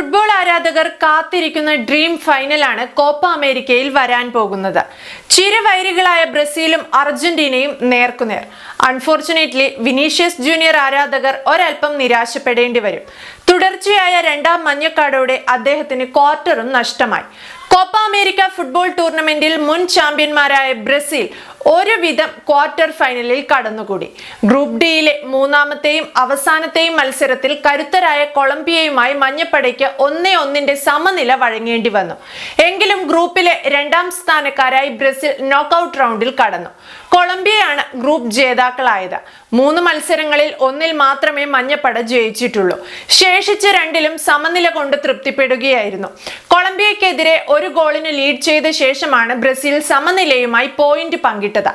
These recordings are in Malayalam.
ഫുട്ബോൾ ആരാധകർ കാത്തിരിക്കുന്ന ഡ്രീം ഫൈനലാണ് കോപ്പ അമേരിക്കയിൽ വരാൻ പോകുന്നത്. ചിരവൈരികളായ ബ്രസീലും അർജന്റീനയും നേർക്കുനേർ. അൺഫോർച്ചുനേറ്റ്ലി വിനീഷ്യസ് ജൂനിയർ ആരാധകർ ഒരൽപ്പം നിരാശപ്പെടേണ്ടി വരും. തുടർച്ചയായ രണ്ടാം മഞ്ഞക്കാടോടെ അദ്ദേഹത്തിന് ക്വാർട്ടറും നഷ്ടമായി. കോപ്പ അമേരിക്ക ഫുട്ബോൾ ടൂർണമെന്റിൽ മുൻ ചാമ്പ്യന്മാരായ ബ്രസീൽ ഒരുവിധം ക്വാർട്ടർ ഫൈനലിൽ കടന്നുകൂടി. ഗ്രൂപ്പ് ഡിയിലെ മൂന്നാമത്തെയും അവസാനത്തെയും മത്സരത്തിൽ കരുത്തരായ കൊളംബിയയുമായി മഞ്ഞപ്പടയ്ക്ക് ഒന്നേ ഒന്നിന്റെ സമനില വഴങ്ങേണ്ടി വന്നു. എങ്കിലും ഗ്രൂപ്പിലെ രണ്ടാം സ്ഥാനക്കാരായി ബ്രസീൽ നോക്കൌട്ട് റൗണ്ടിൽ കടന്നു. കൊളംബിയയാണ് ഗ്രൂപ്പ് ജേതാക്കളായത്. മൂന്ന് മത്സരങ്ങളിൽ ഒന്നിൽ മാത്രമേ മഞ്ഞപ്പട ജയിച്ചിട്ടുള്ളൂ. ശേഷിച്ച രണ്ടിലും സമനില കൊണ്ട് തൃപ്തിപ്പെടുകയായിരുന്നു. കൊളംബിയക്കെതിരെ ഒരു ഗോളിന് ലീഡ് ചെയ്ത ശേഷമാണ് ബ്രസീൽ സമനിലയുമായി പോയിന്റ് പങ്കിട്ടത്.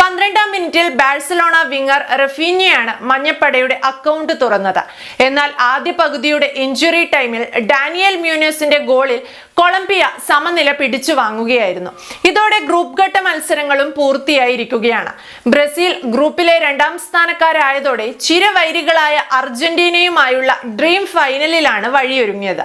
പന്ത്രണ്ടാം മിനിറ്റിൽ ബാഴ്സലോണ വിങ്ങർ റഫീനിയാണ് മഞ്ഞപ്പടയുടെ അക്കൗണ്ട് തുറന്നത്. എന്നാൽ ആദ്യ പകുതിയുടെ ഇഞ്ചുറി ടൈമിൽ ഡാനിയൽ മ്യൂനസിന്റെ ഗോളിൽ കൊളംബിയ സമനില പിടിച്ചു വാങ്ങുകയായിരുന്നു. ഇതോടെ ഗ്രൂപ്പ് ഘട്ട മത്സരങ്ങളും പൂർത്തിയായിരിക്കുകയാണ്. ബ്രസീൽ ഗ്രൂപ്പിലെ രണ്ടാം സ്ഥാനക്കാരായതോടെ ചിരവൈരികളായ അർജന്റീനയുമായുള്ള ഡ്രീം ഫൈനലിലാണ് വഴിയൊരുങ്ങിയത്.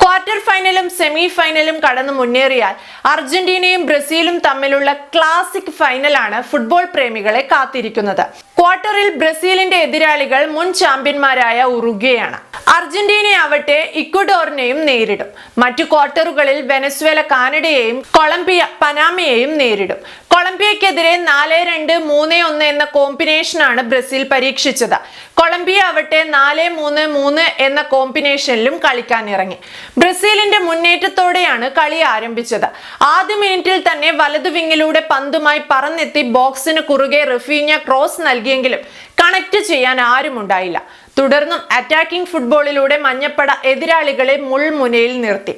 ക്വാർട്ടർ ഫൈനലും സെമി ഫൈനലും കടന്നു മുന്നേറിയാൽ അർജന്റീനയും ബ്രസീലും തമ്മിലുള്ള ക്ലാസിക് ഫൈനലാണ് ഫുട്ബോൾ പ്രേമികളെ കാത്തിരിക്കുന്നത്. ക്വാർട്ടറിൽ ബ്രസീലിന്റെ എതിരാളികൾ മുൻ ചാമ്പ്യന്മാരായ ഉറുഗ്വയാണ്. അർജന്റീനയാവട്ടെ ഇക്വഡോറിനെയും നേരിടും. മറ്റു ക്വാർട്ടറുകളിൽ വെനസ്വേല കാനഡയെയും കൊളംബിയ പനാമയെയും നേരിടും. കൊളംബിയക്കെതിരെ നാല് രണ്ട് മൂന്ന് ഒന്ന് എന്ന കോമ്പിനേഷനാണ് ബ്രസീൽ പരീക്ഷിച്ചത്. കൊളംബിയ ആവട്ടെ നാല് മൂന്ന് മൂന്ന് എന്ന കോമ്പിനേഷനിലും കളിക്കാനിറങ്ങി. ബ്രസീലിന്റെ മുന്നേറ്റത്തോടെയാണ് കളി ആരംഭിച്ചത്. ആദ്യ മിനിറ്റിൽ തന്നെ വലതു വിങ്ങിലൂടെ പന്തുമായി പറന്നെത്തി ബോക്സിന് കുറുകെ റഫീഞ്ഞ ക്രോസ് നൽകിയെങ്കിലും കണക്ട് ചെയ്യാൻ ആരും ഉണ്ടായില്ല തുടർന്നും അറ്റാക്കിംഗ് ഫുട്ബോളിലൂടെ മഞ്ഞപ്പട എതിരാളികളെ മുൾമുനയിൽ നിർത്തി.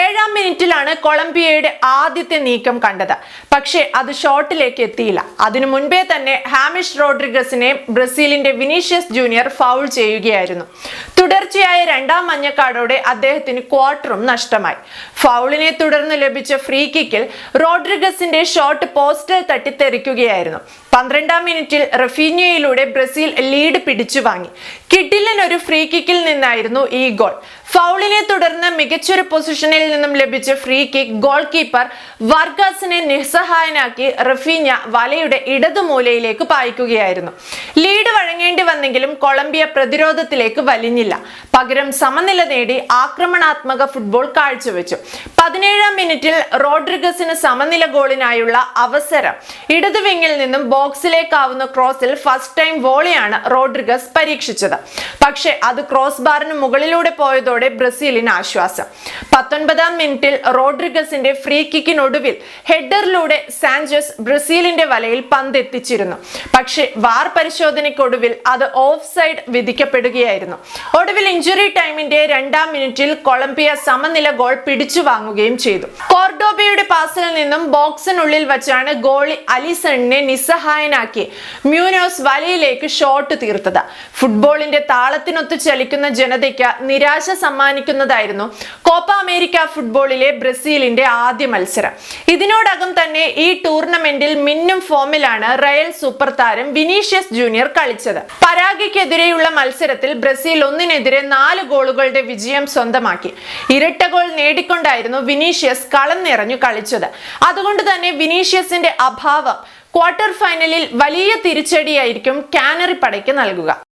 ഏഴാം മിനിറ്റിലാണ് കൊളംബിയയുടെ ആദ്യത്തെ നീക്കം കണ്ടത്. പക്ഷേ അത് ഷോട്ടിലേക്ക് എത്തിയില്ല. അതിനു മുൻപേ തന്നെ ഹാമിഷ് റോഡ്രിഗസിനെ ബ്രസീലിന്റെ വിനീഷ്യസ് ജൂനിയർ ഫൗൾ ചെയ്യുകയായിരുന്നു. തുടർച്ചയായ രണ്ടാം മഞ്ഞക്കാടോടെ അദ്ദേഹത്തിന് ക്വാർട്ടറും നഷ്ടമായി. ഫൗളിനെ തുടർന്ന് ലഭിച്ച ഫ്രീ കിക്കിൽ റോഡ്രിഗസിന്റെ ഷോട്ട് പോസ്റ്റിൽ തട്ടിത്തെറിക്കുകയായിരുന്നു. പന്ത്രണ്ടാം മിനിറ്റിൽ റഫീനിയയിലൂടെ ബ്രസീൽ ലീഡ് പിടിച്ചു വാങ്ങി കിഡിലൻ ഒരു ഫ്രീ കിക്കിൽ നിന്നായിരുന്നു ഈ ഗോൾ ഫൗളിനെ തുടർന്ന് മികച്ചൊരു പൊസിഷനിൽ നിന്നും ലഭിച്ച ഫ്രീ കിക്ക് ഗോൾ കീപ്പർ വർഗാസിനെ നിസ്സഹായനാക്കി റഫീഞ്ഞ വലയുടെ ഇടതുമൂലയിലേക്ക് പായിക്കുകയായിരുന്നു. ലീഡ് വഴങ്ങേണ്ടി വന്നെങ്കിലും കൊളംബിയ പ്രതിരോധത്തിലേക്ക് വലിഞ്ഞില്ല. പകരം സമനില നേടി ആക്രമണാത്മക ഫുട്ബോൾ കാഴ്ചവെച്ചു. പതിനേഴാം മിനിറ്റിൽ റോഡ്രിഗസിന് സമനില ഗോളിനായുള്ള അവസരം. ഇടതുവിങ്ങിൽ നിന്നും ബോക്സിലേക്കാവുന്ന ക്രോസിൽ ഫസ്റ്റ് ടൈം വോളിയാണ് റോഡ്രിഗസ് പരീക്ഷിച്ചത്. പക്ഷേ അത് ക്രോസ് ബാറിന് മുകളിലൂടെ പോയതോടെ ബ്രസീലിന് ആശ്വാസം. പത്തൊൻപതാം മിനിറ്റിൽ റോഡ്രിഗസിന്റെ ഫ്രീ കിക്കിനൊടുവിൽ ഹെഡറിലൂടെ സാഞ്ചസ് ബ്രസീലിന്റെ വലയിൽ പന്ത് എത്തിച്ചിരുന്നു പക്ഷേ വാർ പരിശോധനയ്ക്കൊടുവിൽ അത് ഓഫ് സൈഡ് വിധിക്കപ്പെടുകയായിരുന്നു. ഒടുവിൽ ഇഞ്ചുറി ടൈമിന്റെ രണ്ടാം മിനിറ്റിൽ കൊളംബിയ സമനില ഗോൾ പിടിച്ചു വാങ്ങുകയും ചെയ്തു. കോർഡോബയുടെ പാസിൽ നിന്നും ബോക്സിനുള്ളിൽ വച്ചാണ് ഗോളി അലിസണിനെ നിസ്സഹായനാക്കി മ്യൂനോസ് വലയിലേക്ക് ഷോട്ട് തീർത്തത്. ഫുട്ബോളിന്റെ താളത്തിനൊത്ത് ചലിക്കുന്ന ജനതയ്ക്ക് നിരാശ സമ്മാനിക്കുന്നതായിരുന്നു കോപ്പ അമേരിക്ക ഫുട്ബോളിലെ ബ്രസീലിന്റെ ആദ്യ മത്സരം. ഇതിനോടകം തന്നെ ഈ ടൂർണമെന്റിൽ മിന്നും ഫോമിലാണ് റയൽ സൂപ്പർ താരം വിനീഷ്യസ് ജൂനിയർ കളിച്ചത്. പരാഗയ്ക്കെതിരെയുള്ള മത്സരത്തിൽ ബ്രസീൽ ഒന്നിനെതിരെ നാല് ഗോളുകളുടെ വിജയം സ്വന്തമാക്കി. ഇരട്ട ഗോൾ നേടിക്കൊണ്ടായിരുന്നു വിനീഷ്യസ് കളം നിറഞ്ഞു കളിച്ചത്. അതുകൊണ്ട് തന്നെ വിനീഷ്യസിന്റെ അഭാവം ക്വാർട്ടർ ഫൈനലിൽ വലിയ തിരിച്ചടിയായിരിക്കും കാനറി പടയ്ക്ക് നൽകുക.